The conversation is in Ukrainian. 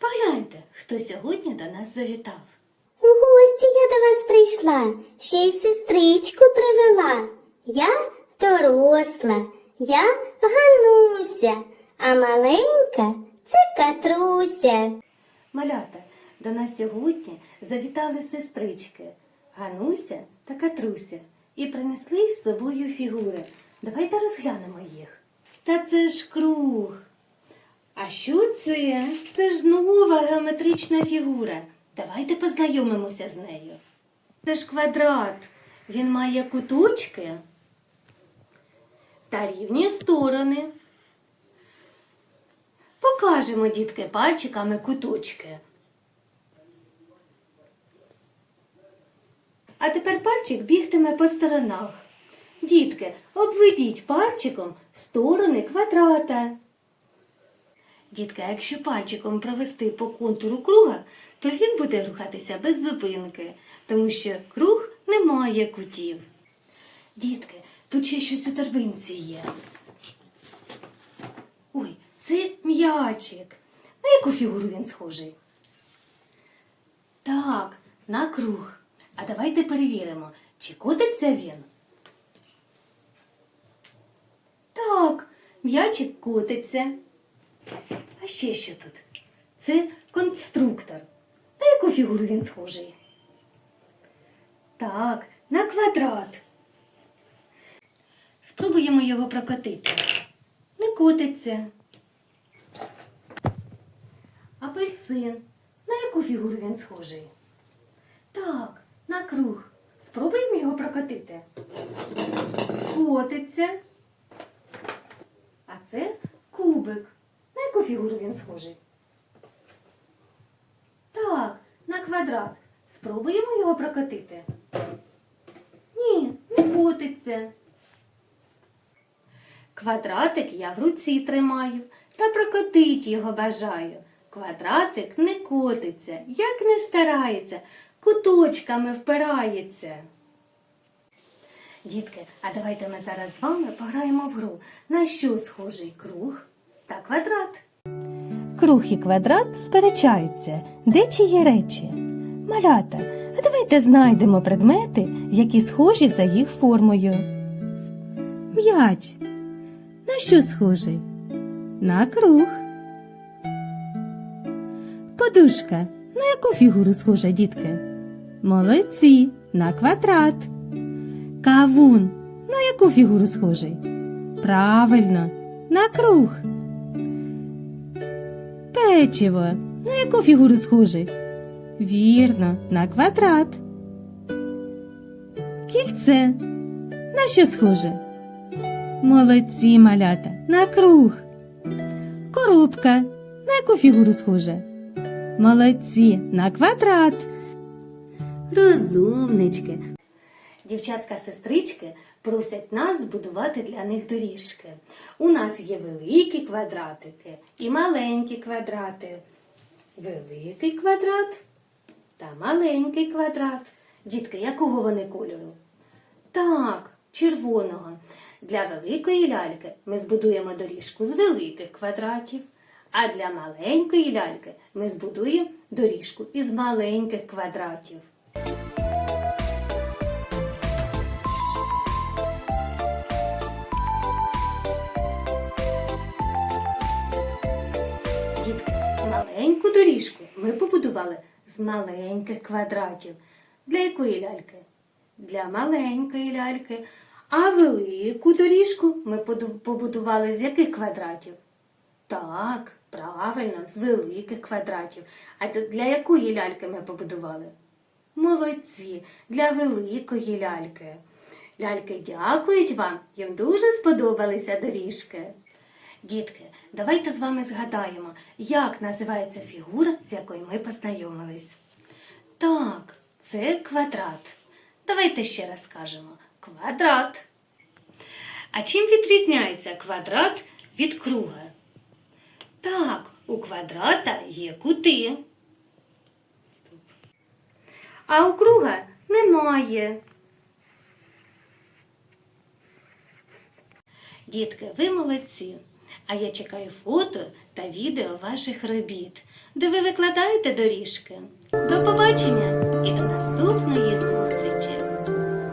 Погляньте, хто сьогодні до нас завітав. У гості я до вас прийшла, ще й сестричку привела. Я доросла, я Гануся, а маленька це Катруся. Малята, до нас сьогодні завітали сестрички Гануся та Катруся і принесли з собою фігури. Давайте розглянемо їх. Та це ж круг. А що це? Це ж нова геометрична фігура. Давайте познайомимося з нею. Це ж квадрат. Він має куточки та рівні сторони. Покажемо, дітки, пальчиками куточки. А тепер пальчик бігтиме по сторонах. Дітки, обведіть пальчиком сторони квадрата. Дітки, а якщо пальчиком провести по контуру круга, то він буде рухатися без зупинки, тому що круг не має кутів. Дітки, тут ще щось у торбинці є. Ой, це м'ячик. На яку фігуру він схожий? Так, на круг. А давайте перевіримо, чи котиться він. Так, м'ячик котиться. А ще що тут? Це конструктор. На яку фігуру він схожий? Так, на квадрат. Спробуємо його прокотити. Не котиться. Апельсин. На яку фігуру він схожий? Так, на круг. Спробуємо його прокотити. Котиться. А це кубик. На яку фігуру він схожий? Так, на квадрат. Спробуємо його прокотити. Ні, не котиться. Квадратик я в руці тримаю та прокотить його бажаю. Квадратик не котиться, як не старається, куточками впирається. Дітки, а давайте ми зараз з вами пограємо в гру. На що схожий круг та квадрат? Круг і квадрат сперечаються, де чиї речі. Малята, давайте знайдемо предмети, які схожі за їх формою. М'яч. На що схожий? На круг. Подушка. На яку фігуру схожа, дітки? Молодці. На квадрат. Кавун. На яку фігуру схожий? Правильно, на круг. Печиво. На яку фігуру схожий? Вірно, на квадрат. Кільце. На що схоже? Молодці малята, на круг. Коробка. На яку фігуру схоже? Молодці, на квадрат. Розумнички. Дівчатка-сестрички просять нас збудувати для них доріжки. У нас є великі квадратики і маленькі квадрати. Великий квадрат та маленький квадрат. Дітки, якого вони кольору? Так, червоного. Для великої ляльки ми збудуємо доріжку з великих квадратів, а для маленької ляльки ми збудуємо доріжку із маленьких квадратів. Маленьку доріжку ми побудували з маленьких квадратів. Для якої ляльки? Для маленької ляльки. А велику доріжку ми побудували з яких квадратів? Так, правильно, з великих квадратів. А для якої ляльки ми побудували? Молодці, для великої ляльки. Ляльки дякують вам, їм дуже сподобалися доріжки. Дітки, давайте з вами згадаємо, як називається фігура, з якою ми познайомились. Так, це квадрат. Давайте ще раз скажемо квадрат. А чим відрізняється квадрат від круга? Так, у квадрата є кути. А у круга немає. Дітки, ви молодці. А я чекаю фото та відео ваших робіт, де ви викладаєте доріжки. До побачення і до наступної зустрічі!